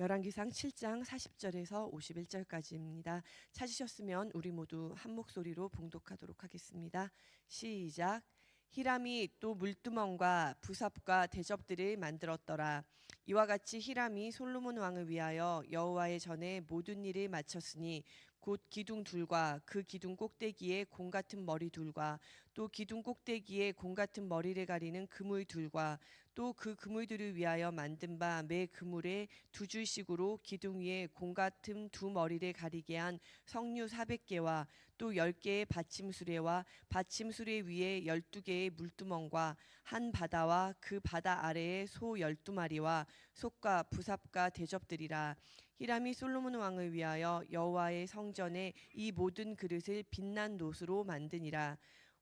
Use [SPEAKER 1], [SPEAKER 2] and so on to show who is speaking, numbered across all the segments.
[SPEAKER 1] 열왕기상 7장 40절에서 51절까지입니다. 찾으셨으면 우리 모두 한 목소리로 봉독하도록 하겠습니다. 시작. 히람이 또 물두멍과 부삽과 대접들을 만들었더라. 이와 같이 히람이 솔로몬 왕을 위하여 여호와의 전에 모든 일을 마쳤으니 곧 기둥 둘과 그 기둥 꼭대기에 공 같은 머리 둘과 또 기둥 꼭대기에 공 같은 머리를 가리는 그물 둘과 또 그 그물들을 위하여 만든 바 매 그물에 두 줄씩으로 기둥 위에 공 같은 두 머리를 가리게 한 석류 400개와 또 10개의 받침수레와 받침수레 위에 12개의 물두멍과 한 바다와 그 바다 아래에 소 12마리와 속과 부삽과 대접들이라. 히람이 솔로몬 왕을 위하여 여호와의 성전에 이 모든 그릇을 빛난 노수로 만드니라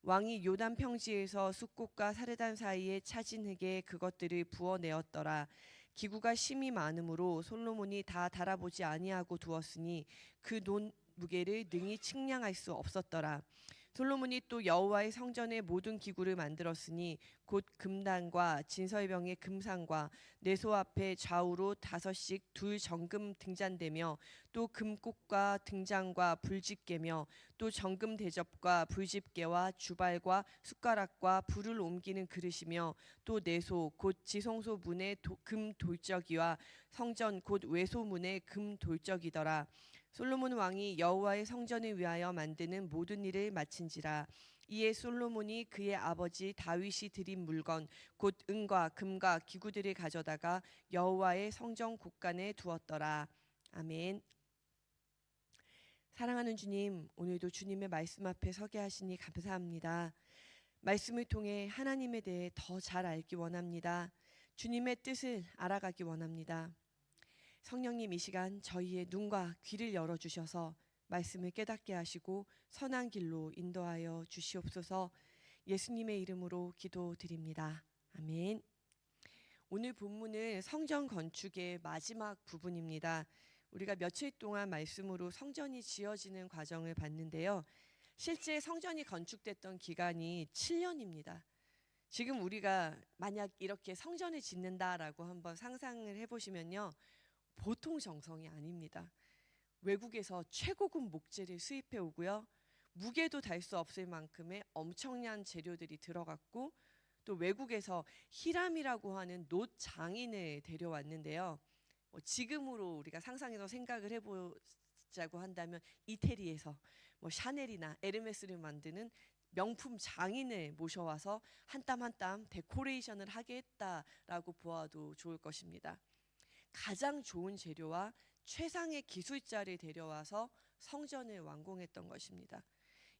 [SPEAKER 1] 왕이 요단 평지에서 숫꽃과 사르단 사이에 차진 흙에 그것들을 부어내었더라. 기구가 심이 많으므로 솔로몬이 다 달아보지 아니하고 두었으니 그 논 무게를 능히 측량할 수 없었더라 솔로몬이 또 여호와의 성전의 모든 기구를 만들었으니 곧 금단과 진설병의 금상과 내소 앞에 좌우로 다섯씩 둘 정금 등잔대며 또 금꽃과 등장과 불집게며 또 정금 대접과 불집게와 주발과 숟가락과 불을 옮기는 그릇이며 또 내소 곧 지성소 문의 도, 금 돌적이와 성전 곧 외소 문의 금 돌적이더라 솔로몬 왕이 여호와의 성전을 위하여 만드는 모든 일을 마친지라 이에 솔로몬이 그의 아버지 다윗이 드린 물건 곧 은과 금과 기구들을 가져다가 여호와의 성전 곳간에 두었더라 아멘. 사랑하는 주님, 오늘도 주님의 말씀 앞에 서게 하시니 감사합니다. 말씀을 통해 하나님에 대해 더 잘 알기 원합니다. 주님의 뜻을 알아가기 원합니다. 성령님 이 시간 저희의 눈과 귀를 열어 주셔서 말씀을 깨닫게 하시고 선한 길로 인도하여 주시옵소서. 예수님의 이름으로 기도드립니다. 아멘. 오늘 본문은 성전 건축의 마지막 부분입니다. 우리가 며칠 동안 말씀으로 성전이 지어지는 과정을 봤는데요. 실제 성전이 건축됐던 기간이 7년입니다. 지금 우리가 만약 이렇게 성전을 짓는다라고 한번 상상을 해보시면요. 보통 정성이 아닙니다. 외국에서 최고급 목재를 수입해 오고요. 무게도 달 수 없을 만큼의 엄청난 재료들이 들어갔고 또 외국에서 히람이라고 하는 노 장인을 데려왔는데요. 뭐 지금으로 우리가 상상해서 생각을 해보자고 한다면 이태리에서 뭐 샤넬이나 에르메스를 만드는 명품 장인을 모셔와서 한 땀 한 땀 데코레이션을 하게 했다라고 보아도 좋을 것입니다. 가장 좋은 재료와 최상의 기술자를 데려와서 성전을 완공했던 것입니다.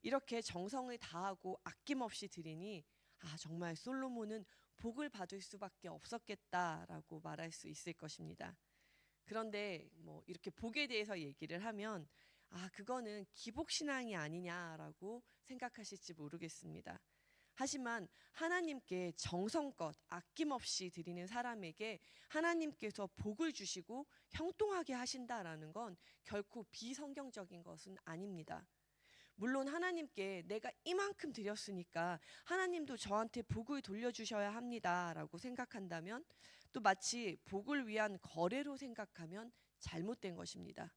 [SPEAKER 1] 이렇게 정성을 다하고 아낌없이 드리니 아 정말 솔로몬은 복을 받을 수밖에 없었겠다라고 말할 수 있을 것입니다. 그런데 뭐 이렇게 복에 대해서 얘기를 하면 아 그거는 기복 신앙이 아니냐라고 생각하실지 모르겠습니다. 하지만 하나님께 정성껏 아낌없이 드리는 사람에게 하나님께서 복을 주시고 형통하게 하신다라는 건 결코 비성경적인 것은 아닙니다. 물론 하나님께 내가 이만큼 드렸으니까 하나님도 저한테 복을 돌려주셔야 합니다라고 생각한다면 또 마치 복을 위한 거래로 생각하면 잘못된 것입니다.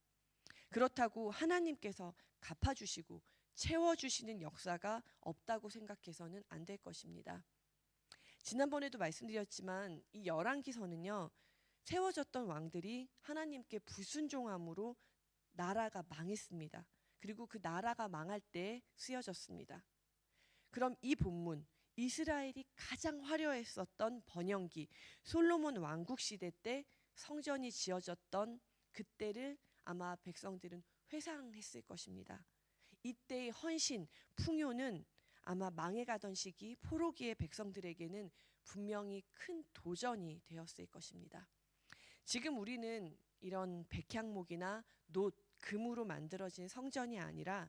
[SPEAKER 1] 그렇다고 하나님께서 갚아주시고 채워주시는 역사가 없다고 생각해서는 안 될 것입니다. 지난번에도 말씀드렸지만 이 열왕기서는요 세워졌던 왕들이 하나님께 불순종함으로 나라가 망했습니다. 그리고 그 나라가 망할 때 쓰여졌습니다. 그럼 이 본문 이스라엘이 가장 화려했었던 번영기 솔로몬 왕국 시대 때 성전이 지어졌던 그때를 아마 백성들은 회상했을 것입니다. 이때의 헌신, 풍요는 아마 망해가던 시기 포로기의 백성들에게는 분명히 큰 도전이 되었을 것입니다. 지금 우리는 이런 백향목이나 노, 금으로 만들어진 성전이 아니라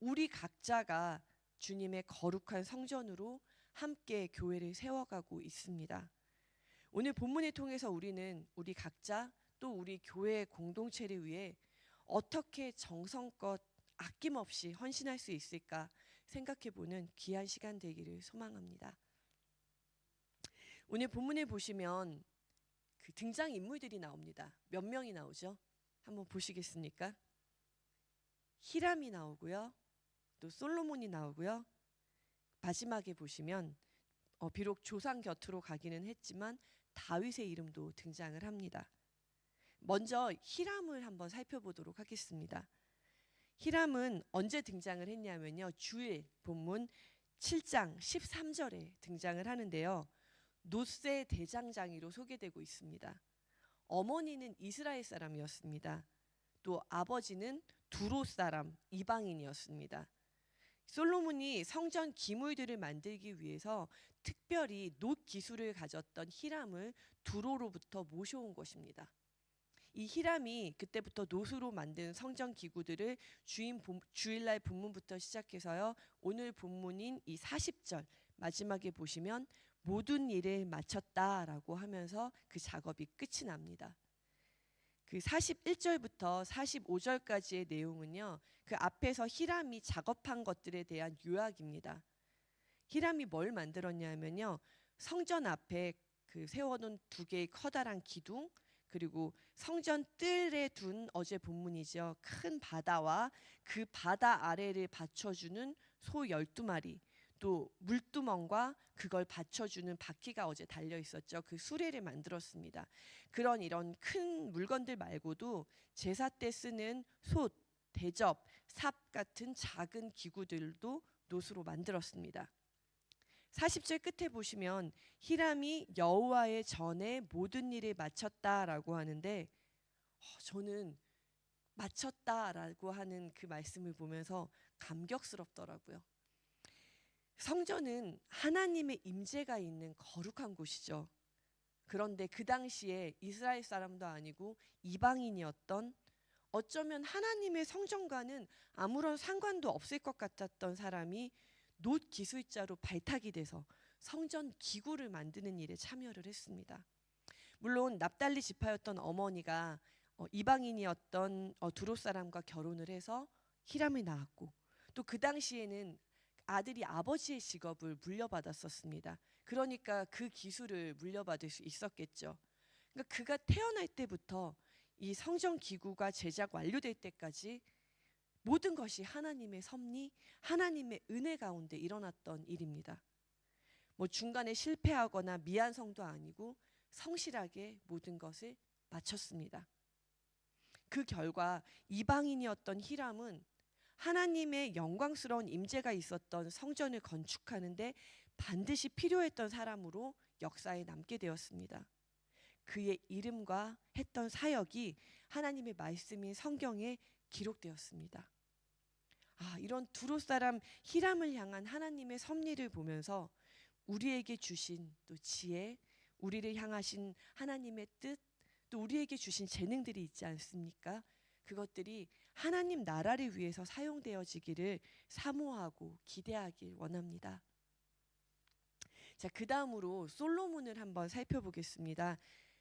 [SPEAKER 1] 우리 각자가 주님의 거룩한 성전으로 함께 교회를 세워가고 있습니다. 오늘 본문을 통해서 우리는 우리 각자 또 우리 교회 공동체를 위해 어떻게 정성껏 아낌없이 헌신할 수 있을까 생각해 보는 귀한 시간 되기를 소망합니다. 오늘 본문에 보시면 그그 등장 인물들이 나옵니다. 몇 명이 나오죠? 한번 보시겠습니까? 히람이 나오고요. 또 솔로몬이 나오고요. 마지막에 보시면 어, 비록 조상 곁으로 가기는 했지만 다윗의 이름도 등장을 합니다. 먼저 히람을 한번 살펴보도록 하겠습니다. 히람은 언제 등장을 했냐면요. 주일 본문 7장 13절에 등장을 하는데요. 노세 대장장이로 소개되고 있습니다. 어머니는 이스라엘 사람이었습니다. 또 아버지는 두로 사람 이방인이었습니다. 솔로몬이 성전 기물들을 만들기 위해서 특별히 노 기술을 가졌던 히람을 두로로부터 모셔온 것입니다. 이 히람이 그때부터 노수로 만든 성전 기구들을 주인 본- 주일날 본문부터 시작해서요. 오늘 본문인 이 40절 마지막에 보시면 모든 일을 마쳤다라고 하면서 그 작업이 끝이 납니다. 그 41절부터 45절까지의 내용은요. 그 앞에서 히람이 작업한 것들에 대한 요약입니다. 히람이 뭘 만들었냐면요. 성전 앞에 그 세워놓은 두 개의 커다란 기둥 그리고 성전 뜰에 둔 어제 본문이죠. 큰 바다와 그 바다 아래를 받쳐주는 소 12마리 또 물두멍과 그걸 받쳐주는 바퀴가 어제 달려 있었죠. 그 수레를 만들었습니다. 그런 이런 큰 물건들 말고도 제사 때 쓰는 솥, 대접, 삽 같은 작은 기구들도 노수로 만들었습니다. 40절 끝에 보시면 히람이 여호와의 전에 모든 일을 마쳤다라고 하는데 어, 저는 마쳤다라고 하는 그 말씀을 보면서 감격스럽더라고요. 성전은 하나님의 임재가 있는 거룩한 곳이죠. 그런데 그 당시에 이스라엘 사람도 아니고 이방인이었던 어쩌면 하나님의 성전과는 아무런 상관도 없을 것 같았던 사람이 노 기술자로 발탁이 돼서 성전 기구를 만드는 일에 참여를 했습니다. 물론 납달리 지파였던 어머니가 어, 이방인이었던 어, 두로 사람과 결혼을 해서 히람이 낳았고 또 그 당시에는 아들이 아버지의 직업을 물려받았었습니다. 그러니까 그 기술을 물려받을 수 있었겠죠. 그러니까 그가 태어날 때부터 이 성전 기구가 제작 완료될 때까지 모든 것이 하나님의 섭리, 하나님의 은혜 가운데 일어났던 일입니다. 뭐 중간에 실패하거나 미안성도 아니고 성실하게 모든 것을 마쳤습니다. 그 결과 이방인이었던 히람은 하나님의 영광스러운 임재가 있었던 성전을 건축하는데 반드시 필요했던 사람으로 역사에 남게 되었습니다. 그의 이름과 했던 사역이 하나님의 말씀인 성경에 기록되었습니다. 아, 이런 두로 사람 히람을 향한 하나님의 섭리를 보면서 우리에게 주신 또 지혜, 우리를 향하신 하나님의 뜻, 또 우리에게 주신 재능들이 있지 않습니까? 그것들이 하나님 나라를 위해서 사용되어지기를 사모하고 기대하길 원합니다. 자, 그 다음으로 솔로몬을 한번 살펴보겠습니다.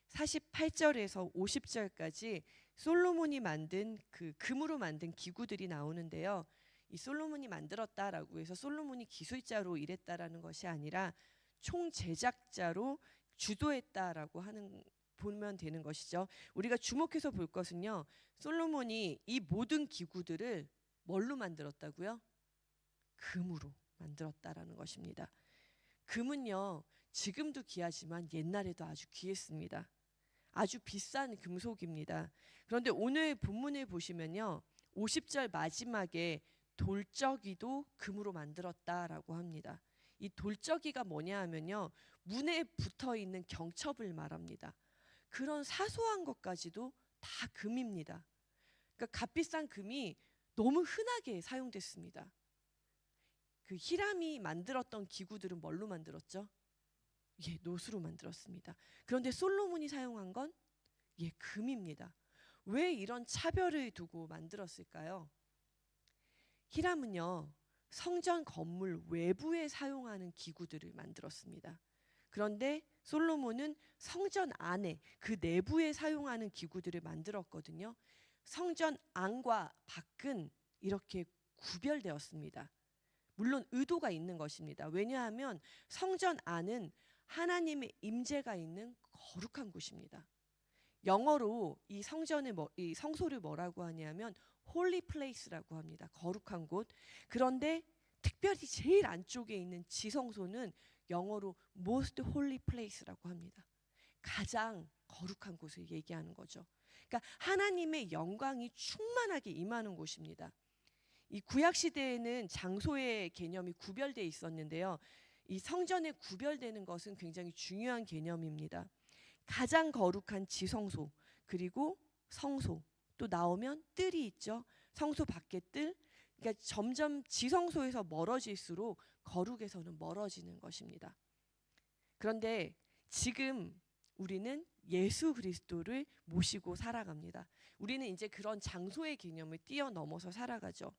[SPEAKER 1] 48절에서 50절까지 솔로몬이 만든 그 금으로 만든 기구들이 나오는데요. 이 솔로몬이 만들었다라고 해서 솔로몬이 기술자로 일했다라는 것이 아니라 총 제작자로 주도했다라고 하는 보면 되는 것이죠. 우리가 주목해서 볼 것은요. 솔로몬이 이 모든 기구들을 뭘로 만들었다고요? 금으로 만들었다라는 것입니다. 금은요. 지금도 귀하지만 옛날에도 아주 귀했습니다. 아주 비싼 금속입니다. 그런데 오늘 본문을 보시면요. 50절 마지막에 돌적이도 금으로 만들었다라고 합니다. 이 돌적이가 뭐냐 하면요. 문에 붙어 있는 경첩을 말합니다. 그런 사소한 것까지도 다 금입니다. 그러니까 값비싼 금이 너무 흔하게 사용됐습니다. 그 히람이 만들었던 기구들은 뭘로 만들었죠? 예, 노수로 만들었습니다. 그런데 솔로몬이 사용한 건 예, 금입니다. 왜 이런 차별을 두고 만들었을까요? 히람은요, 성전 건물 외부에 사용하는 기구들을 만들었습니다. 그런데 솔로몬은 성전 안에 그 내부에 사용하는 기구들을 만들었거든요. 성전 안과 밖은 이렇게 구별되었습니다. 물론 의도가 있는 것입니다. 왜냐하면 성전 안은 하나님의 임재가 있는 거룩한 곳입니다. 영어로 이 성전의 뭐, 이 성소를 뭐라고 하냐면 홀리 플레이스라고 합니다. 거룩한 곳. 그런데 특별히 제일 안쪽에 있는 지성소는 영어로 most holy place라고 합니다. 가장 거룩한 곳을 얘기하는 거죠. 그러니까 하나님의 영광이 충만하게 임하는 곳입니다. 이 구약 시대에는 장소의 개념이 구별돼 있었는데요. 이 성전에 구별되는 것은 굉장히 중요한 개념입니다. 가장 거룩한 지성소 그리고 성소 또 나오면 뜰이 있죠. 성소 밖에 뜰. 그러니까 점점 지성소에서 멀어질수록 거룩에서는 멀어지는 것입니다. 그런데 지금 우리는 예수 그리스도를 모시고 살아갑니다. 우리는 이제 그런 장소의 개념을 뛰어넘어서 살아가죠.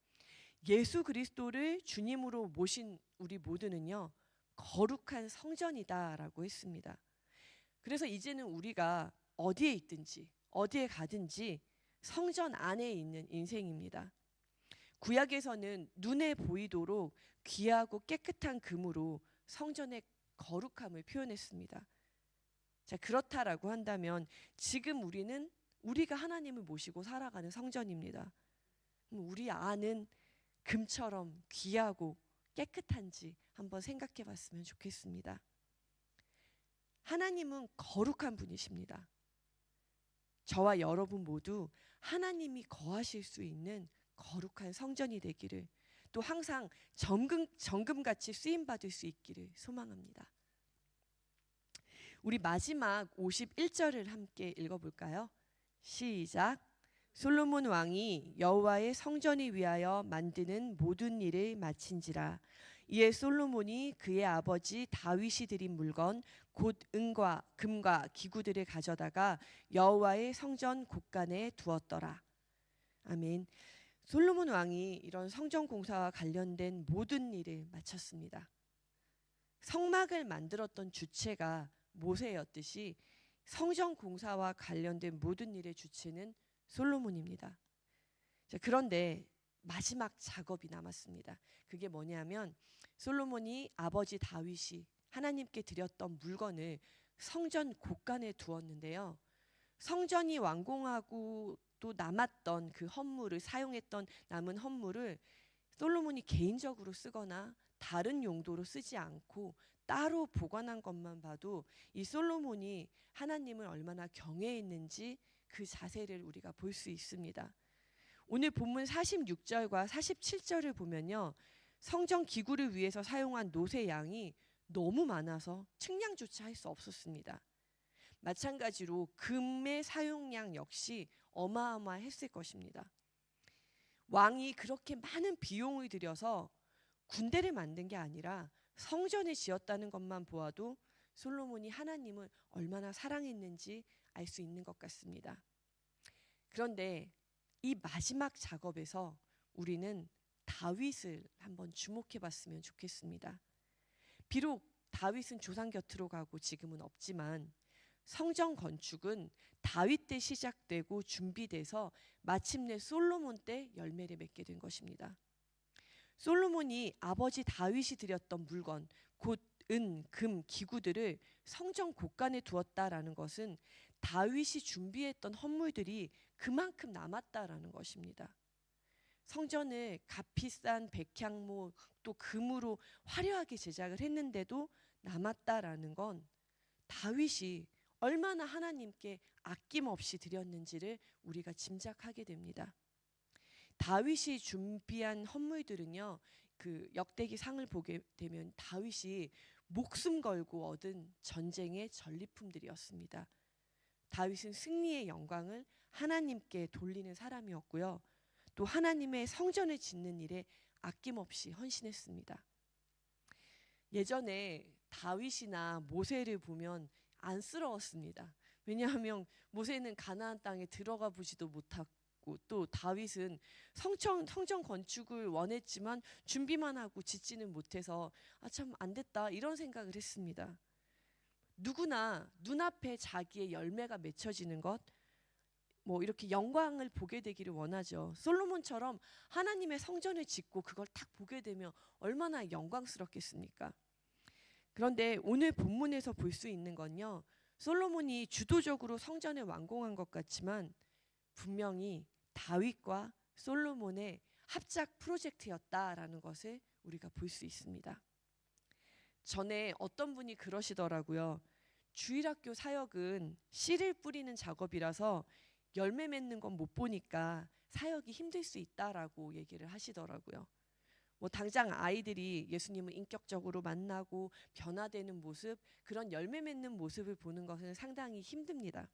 [SPEAKER 1] 예수 그리스도를 주님으로 모신 우리 모두는요. 거룩한 성전이다라고 했습니다. 그래서 이제는 우리가 어디에 있든지 어디에 가든지 성전 안에 있는 인생입니다. 구약에서는 눈에 보이도록 귀하고 깨끗한 금으로 성전의 거룩함을 표현했습니다. 자, 그렇다라고 한다면 지금 우리는 우리가 하나님을 모시고 살아가는 성전입니다. 우리 안은 금처럼 귀하고 깨끗한지 한번 생각해 봤으면 좋겠습니다. 하나님은 거룩한 분이십니다. 저와 여러분 모두 하나님이 거하실 수 있는 거룩한 성전이 되기를 또 항상 정금 정금같이 쓰임 받을 수 있기를 소망합니다. 우리 마지막 51절을 함께 읽어 볼까요? 시작. 솔로몬 왕이 여호와의 성전을 위하여 만드는 모든 일을 마친지라 이에 솔로몬이 그의 아버지 다윗이 드린 물건 곧 은과 금과 기구들을 가져다가 여호와의 성전 곳간에 두었더라. 아멘. 솔로몬 왕이 이런 성전 공사와 관련된 모든 일을 마쳤습니다. 성막을 만들었던 주체가 모세였듯이 성전 공사와 관련된 모든 일의 주체는 솔로몬입니다. 자, 그런데 마지막 작업이 남았습니다. 그게 뭐냐면 솔로몬이 아버지 다윗이 하나님께 드렸던 물건을 성전 곳간에 두었는데요. 성전이 완공하고 또 남았던 그 헌물을 사용했던 남은 헌물을 솔로몬이 개인적으로 쓰거나 다른 용도로 쓰지 않고 따로 보관한 것만 봐도 이 솔로몬이 하나님을 얼마나 경외했는지 그 자세를 우리가 볼 수 있습니다. 오늘 본문 46절과 47절을 보면요. 성전 기구를 위해서 사용한 노새 양이 너무 많아서 측량조차 할 수 없었습니다. 마찬가지로 금의 사용량 역시 어마어마했을 것입니다. 왕이 그렇게 많은 비용을 들여서 군대를 만든 게 아니라 성전을 지었다는 것만 보아도 솔로몬이 하나님을 얼마나 사랑했는지 알 수 있는 것 같습니다. 그런데 이 마지막 작업에서 우리는 다윗을 한번 주목해 봤으면 좋겠습니다. 비록 다윗은 조상 곁으로 가고 지금은 없지만 성전 건축은 다윗 때 시작되고 준비돼서 마침내 솔로몬 때 열매를 맺게 된 것입니다. 솔로몬이 아버지 다윗이 드렸던 물건 곧 은, 금, 기구들을 성전 곳간에 두었다라는 것은 다윗이 준비했던 헌물들이 그만큼 남았다라는 것입니다. 성전을 값비싼 백향모 또 금으로 화려하게 제작을 했는데도 남았다라는 건 다윗이 얼마나 하나님께 아낌없이 드렸는지를 우리가 짐작하게 됩니다. 다윗이 준비한 헌물들은요. 그 역대기 상을 보게 되면 다윗이 목숨 걸고 얻은 전쟁의 전리품들이었습니다. 다윗은 승리의 영광을 하나님께 돌리는 사람이었고요. 또 하나님의 성전을 짓는 일에 아낌없이 헌신했습니다. 예전에 다윗이나 모세를 보면 안쓰러웠습니다. 왜냐하면 모세는 가나안 땅에 들어가 보지도 못하고 또 다윗은 성전 성전 건축을 원했지만 준비만 하고 짓지는 못해서 아 참 안 됐다 이런 생각을 했습니다. 누구나 눈앞에 자기의 열매가 맺혀지는 것, 뭐 이렇게 영광을 보게 되기를 원하죠. 솔로몬처럼 하나님의 성전을 짓고 그걸 딱 보게 되면 얼마나 영광스럽겠습니까? 그런데 오늘 본문에서 볼 수 있는 건요. 솔로몬이 주도적으로 성전을 완공한 것 같지만 분명히 다윗과 솔로몬의 합작 프로젝트였다라는 것을 우리가 볼 수 있습니다. 전에 어떤 분이 그러시더라고요. 주일학교 사역은 씨를 뿌리는 작업이라서 열매 맺는 건 못 보니까 사역이 힘들 수 있다라고 얘기를 하시더라고요. 뭐 당장 아이들이 예수님을 인격적으로 만나고 변화되는 모습, 그런 열매 맺는 모습을 보는 것은 상당히 힘듭니다.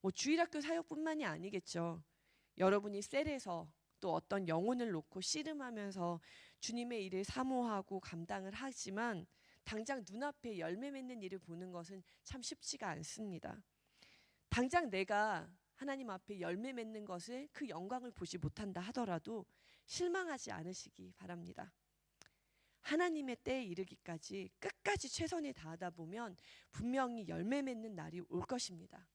[SPEAKER 1] 뭐 주일학교 사역뿐만이 아니겠죠. 여러분이 셀에서 또 어떤 영혼을 놓고 씨름하면서 주님의 일을 사모하고 감당을 하지만 당장 눈앞에 열매 맺는 일을 보는 것은 참 쉽지가 않습니다. 당장 내가 하나님 앞에 열매 맺는 것을 그 영광을 보지 못한다 하더라도 실망하지 않으시기 바랍니다. 하나님의 때에 이르기까지 끝까지 최선을 다하다 보면 분명히 열매 맺는 날이 올 것입니다.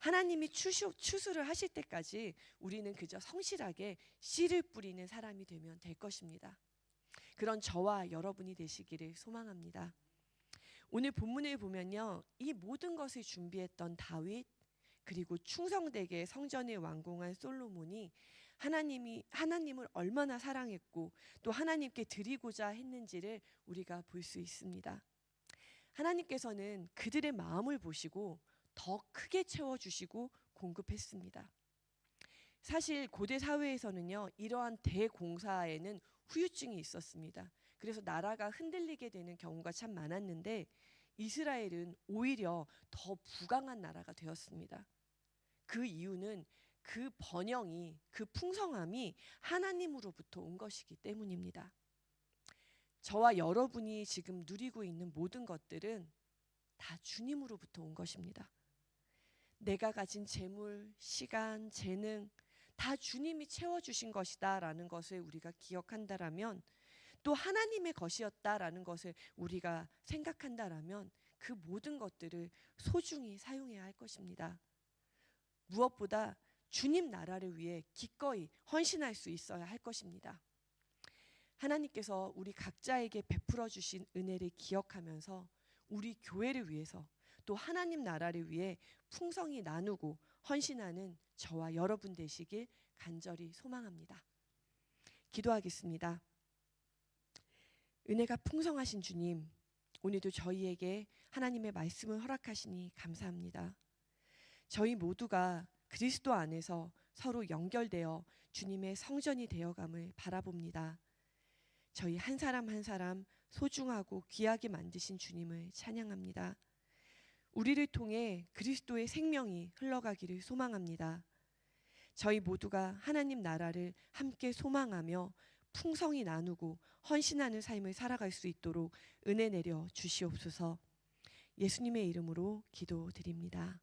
[SPEAKER 1] 하나님이 추수, 추수를 하실 때까지 우리는 그저 성실하게 씨를 뿌리는 사람이 되면 될 것입니다. 그런 저와 여러분이 되시기를 소망합니다. 오늘 본문을 보면요. 이 모든 것을 준비했던 다윗 그리고 충성되게 성전을 완공한 솔로몬이 하나님이 하나님을 얼마나 사랑했고 또 하나님께 드리고자 했는지를 우리가 볼 수 있습니다. 하나님께서는 그들의 마음을 보시고 더 크게 채워 주시고 공급했습니다. 사실 고대 사회에서는요. 이러한 대공사에는 후유증이 있었습니다. 그래서 나라가 흔들리게 되는 경우가 참 많았는데 이스라엘은 오히려 더 부강한 나라가 되었습니다. 그 이유는 그 번영이 그 풍성함이 하나님으로부터 온 것이기 때문입니다. 저와 여러분이 지금 누리고 있는 모든 것들은 다 주님으로부터 온 것입니다. 내가 가진 재물, 시간, 재능 다 주님이 채워 주신 것이다라는 것을 우리가 기억한다라면 또 하나님의 것이었다라는 것을 우리가 생각한다라면 그 모든 것들을 소중히 사용해야 할 것입니다. 무엇보다 주님 나라를 위해 기꺼이 헌신할 수 있어야 할 것입니다. 하나님께서 우리 각자에게 베풀어 주신 은혜를 기억하면서 우리 교회를 위해서 또 하나님 나라를 위해 풍성히 나누고 헌신하는 저와 여러분 되시길 간절히 소망합니다. 기도하겠습니다. 은혜가 풍성하신 주님, 오늘도 저희에게 하나님의 말씀을 허락하시니 감사합니다. 저희 모두가 그리스도 안에서 서로 연결되어 주님의 성전이 되어감을 바라봅니다. 저희 한 사람 한 사람 소중하고 귀하게 만드신 주님을 찬양합니다. 우리를 통해 그리스도의 생명이 흘러가기를 소망합니다. 저희 모두가 하나님 나라를 함께 소망하며 풍성히 나누고 헌신하는 삶을 살아갈 수 있도록 은혜 내려 주시옵소서. 예수님의 이름으로 기도드립니다.